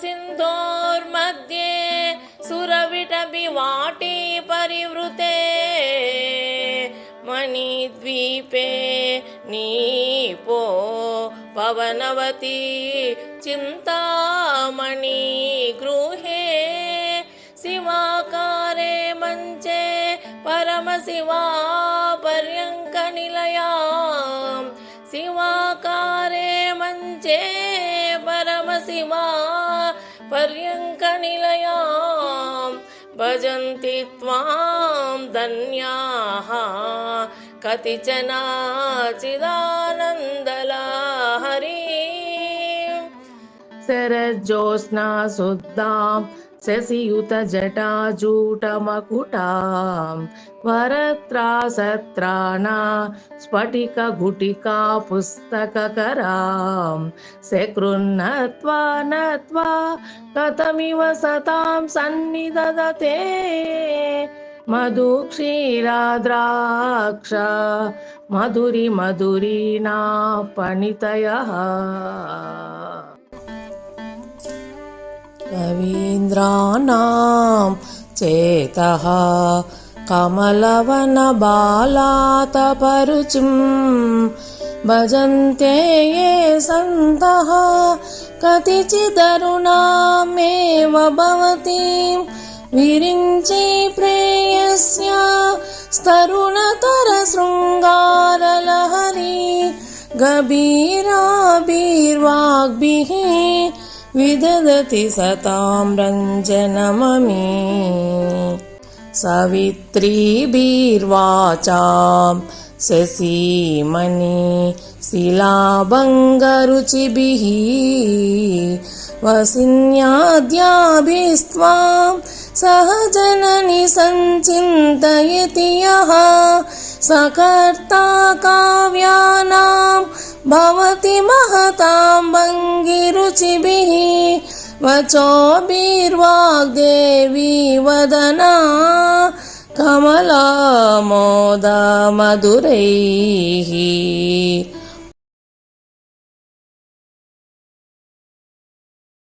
सिन्धोर्मध्ये सुरविटबिवाटी परिवृते मणिद्वीपे नीपो पवनवती चिन्तामणि गृहे शिवाकारे मञ्चे परमशिवा पर्यङ्कनिलया शिवाकारे पर्यङ्कनिलया भजन्ति त्वां धन्याः कतिचन चिदानन्दलहरी शरज्योत्स्ना शुद्धां शशियुतजटाजूटमकुटां वरत्रासत्राणा स्फटिकगुटिका पुस्तककरां सकृन्नत्वा नत्वा कथमिव सतां सन्निदधते मधुक्षीराद्राक्ष मधुरि मधुरीना पणितयः रवीन्द्राणां चेतः कमलवनबालातपरुचिं भजन्ते ये सन्तः कतिचिदरुणामेव भवतीं विरिञ्चि प्रेयस्या स्तरुणतरशृङ्गारलहरी गभीराभिर्वाग्भिः विदधति सतां रञ्जनममी। सवित्रीभिर्वाचां शशीमणि शिलाभङ्गरुचिभिः। वसिन्याद्याभिस्त्वां सह जननि सञ्चिन्तयति यः। सकर्ता काव्यानां भवति महतां भङ्गिरुचिभिः वचोभिर्वाग्देवी वदना कमलामोदमधुरैः